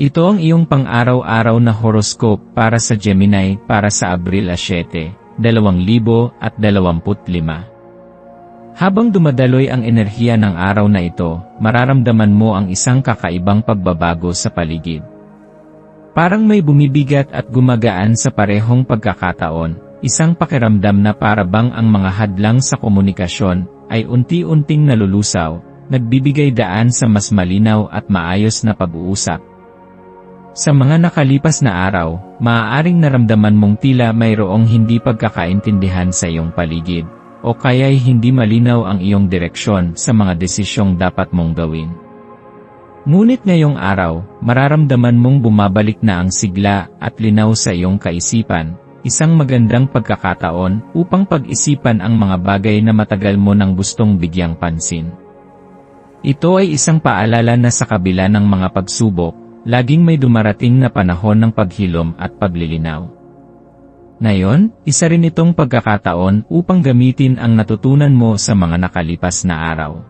Ito ang iyong pang-araw-araw na horoscope para sa Gemini para sa Abril 7, 2025. Habang dumadaloy ang enerhiya ng araw na ito, mararamdaman mo ang isang kakaibang pagbabago sa paligid. Parang may bumibigat at gumagaan sa parehong pagkakataon, isang pakiramdam na para ang mga hadlang sa komunikasyon ay unti-unting nalulusaw, nagbibigay daan sa mas malinaw at maayos na pag-uusap. Sa mga nakalipas na araw, maaaring naramdaman mong tila mayroong hindi pagkakaintindihan sa iyong paligid, o kaya'y hindi malinaw ang iyong direksyon sa mga desisyong dapat mong gawin. Ngunit ngayong araw, mararamdaman mong bumabalik na ang sigla at linaw sa iyong kaisipan, isang magandang pagkakataon upang pag-isipan ang mga bagay na matagal mo nang gustong bigyang pansin. Ito ay isang paalala na sa kabila ng mga pagsubok, laging may dumarating na panahon ng paghilom at paglilinaw. Ngayon, isa rin itong pagkakataon upang gamitin ang natutunan mo sa mga nakalipas na araw.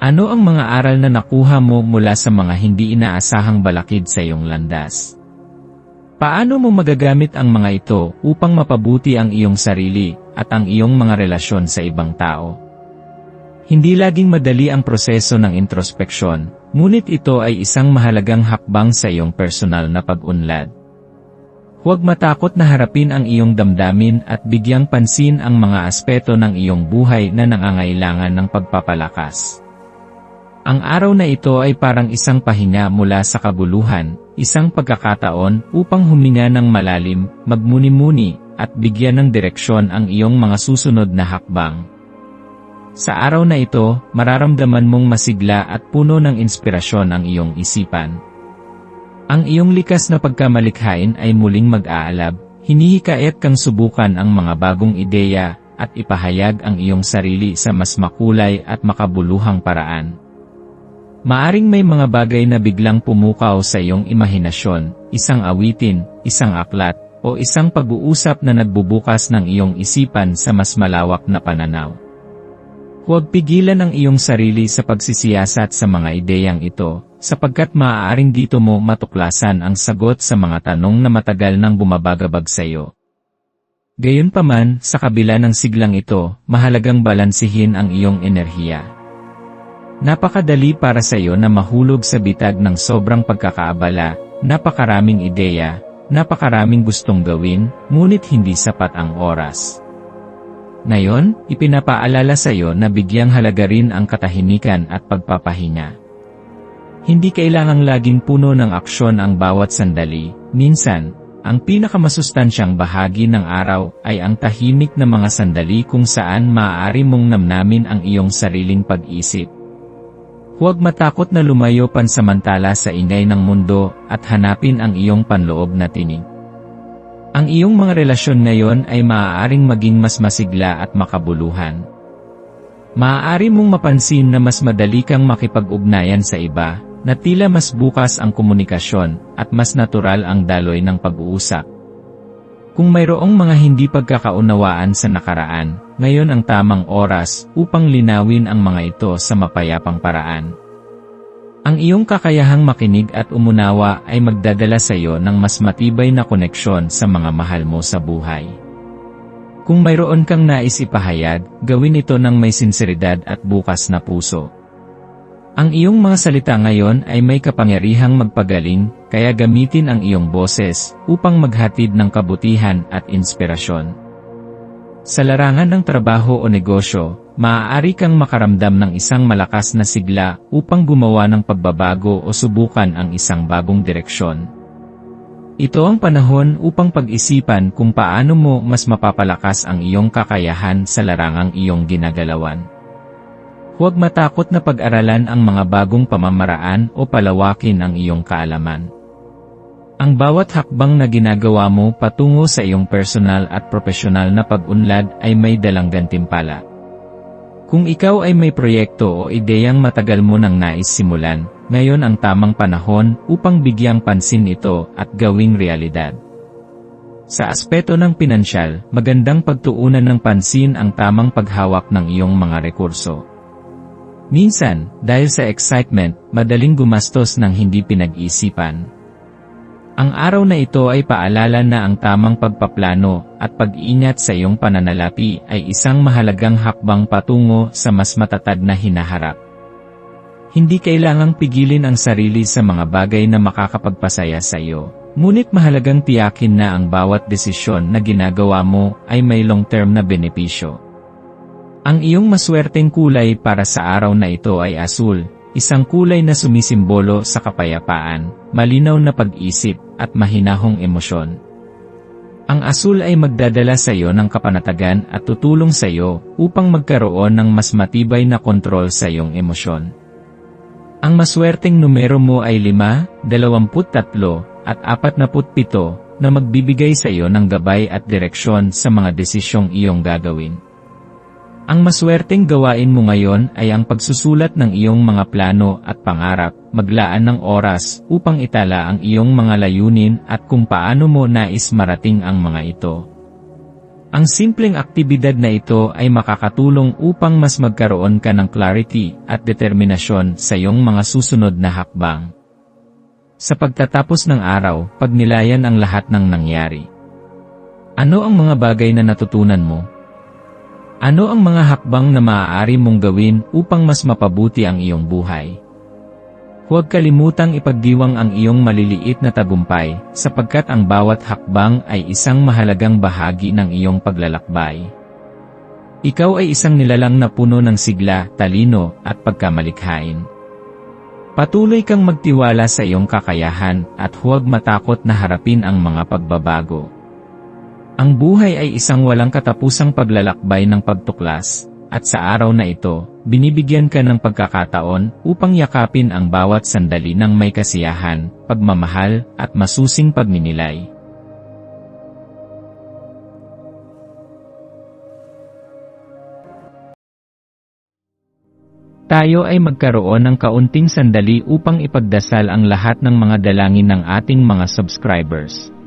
Ano ang mga aral na nakuha mo mula sa mga hindi inaasahang balakid sa iyong landas? Paano mo magagamit ang mga ito upang mapabuti ang iyong sarili at ang iyong mga relasyon sa ibang tao? Hindi laging madali ang proseso ng introspeksyon, ngunit ito ay isang mahalagang hakbang sa iyong personal na pag-unlad. Huwag matakot na harapin ang iyong damdamin at bigyang pansin ang mga aspeto ng iyong buhay na nangangailangan ng pagpapalakas. Ang araw na ito ay parang isang pahinga mula sa kabuluhan, isang pagkakataon upang huminga ng malalim, magmuni-muni, at bigyan ng direksyon ang iyong mga susunod na hakbang. Sa araw na ito, mararamdaman mong masigla at puno ng inspirasyon ang iyong isipan. Ang iyong likas na pagkamalikhain ay muling mag-aalab, hinihikayat kang subukan ang mga bagong ideya, at ipahayag ang iyong sarili sa mas makulay at makabuluhang paraan. Maaring may mga bagay na biglang pumukaw sa iyong imahinasyon, isang awitin, isang aklat, o isang pag-uusap na nagbubukas ng iyong isipan sa mas malawak na pananaw. Huwag pigilan ang iyong sarili sa pagsisiyasat sa mga ideyang ito, sapagkat maaaring dito mo matuklasan ang sagot sa mga tanong na matagal nang bumabagabag sa iyo. Gayunpaman, sa kabila ng siglang ito, mahalagang balansihin ang iyong enerhiya. Napakadali para sa iyo na mahulog sa bitag ng sobrang pagkakaabala, napakaraming ideya, napakaraming gustong gawin, ngunit hindi sapat ang oras. Ngayon, ipinapaalala sa iyo na bigyang halaga rin ang katahimikan at pagpapahinga. Hindi kailangang laging puno ng aksyon ang bawat sandali, minsan, ang pinakamasustansyang bahagi ng araw ay ang tahimik na mga sandali kung saan maaari mong namnamin ang iyong sariling pag-isip. Huwag matakot na lumayo pansamantala sa ingay ng mundo at hanapin ang iyong panloob na tinig. Ang iyong mga relasyon ngayon ay maaaring maging mas masigla at makabuluhan. Maaari mong mapansin na mas madali kang makipag-ugnayan sa iba, na tila mas bukas ang komunikasyon, at mas natural ang daloy ng pag-uusap. Kung mayroong mga hindi pagkakaunawaan sa nakaraan, ngayon ang tamang oras upang linawin ang mga ito sa mapayapang paraan. Ang iyong kakayahang makinig at umunawa ay magdadala sa iyo ng mas matibay na koneksyon sa mga mahal mo sa buhay. Kung mayroon kang nais ipahayag, gawin ito ng may sinseridad at bukas na puso. Ang iyong mga salita ngayon ay may kapangyarihang magpagaling, kaya gamitin ang iyong boses upang maghatid ng kabutihan at inspirasyon. Sa larangan ng trabaho o negosyo, maaari kang makaramdam ng isang malakas na sigla upang gumawa ng pagbabago o subukan ang isang bagong direksyon. Ito ang panahon upang pag-isipan kung paano mo mas mapapalakas ang iyong kakayahan sa larangang iyong ginagalawan. Huwag matakot na pag-aralan ang mga bagong pamamaraan o palawakin ang iyong kaalaman. Ang bawat hakbang na ginagawa mo patungo sa iyong personal at profesional na pag-unlad ay may dalang gantimpala. Kung ikaw ay may proyekto o ideyang matagal mo nang nais simulan, ngayon ang tamang panahon upang bigyang pansin ito at gawing realidad. Sa aspeto ng pinansyal, magandang pagtuunan ng pansin ang tamang paghawak ng iyong mga rekurso. Minsan, dahil sa excitement, madaling gumastos ng hindi pinag-isipan. Ang araw na ito ay paalala na ang tamang pagpaplano at pag-ingat sa iyong pananalapi ay isang mahalagang hakbang patungo sa mas matatag na hinaharap. Hindi kailangang pigilin ang sarili sa mga bagay na makakapagpasaya sa iyo, ngunit mahalagang tiyakin na ang bawat desisyon na ginagawa mo ay may long-term na benepisyo. Ang iyong maswerteng kulay para sa araw na ito ay asul, isang kulay na sumisimbolo sa kapayapaan, malinaw na pag-isip, at mahinahong emosyon. Ang asul ay magdadala sa iyo ng kapanatagan at tutulong sa iyo upang magkaroon ng mas matibay na kontrol sa iyong emosyon. Ang maswerteng numero mo ay 5, 23, at 47 na magbibigay sa iyo ng gabay at direksyon sa mga desisyong iyong gagawin. Ang maswerteng gawain mo ngayon ay ang pagsusulat ng iyong mga plano at pangarap, maglaan ng oras upang itala ang iyong mga layunin at kung paano mo nais marating ang mga ito. Ang simpleng aktibidad na ito ay makakatulong upang mas magkaroon ka ng clarity at determinasyon sa iyong mga susunod na hakbang. Sa pagtatapos ng araw, pagnilayan ang lahat ng nangyari. Ano ang mga bagay na natutunan mo? Ano ang mga hakbang na maaari mong gawin upang mas mapabuti ang iyong buhay? Huwag kalimutang ipagdiwang ang iyong maliliit na tagumpay, sapagkat ang bawat hakbang ay isang mahalagang bahagi ng iyong paglalakbay. Ikaw ay isang nilalang na puno ng sigla, talino, at pagkamalikhain. Patuloy kang magtiwala sa iyong kakayahan at huwag matakot na harapin ang mga pagbabago. Ang buhay ay isang walang katapusang paglalakbay ng pagtuklas, at sa araw na ito, binibigyan ka ng pagkakataon upang yakapin ang bawat sandali ng may kasiyahan, pagmamahal, at masusing pagninilay. Tayo ay magkaroon ng kaunting sandali upang ipagdasal ang lahat ng mga dalangin ng ating mga subscribers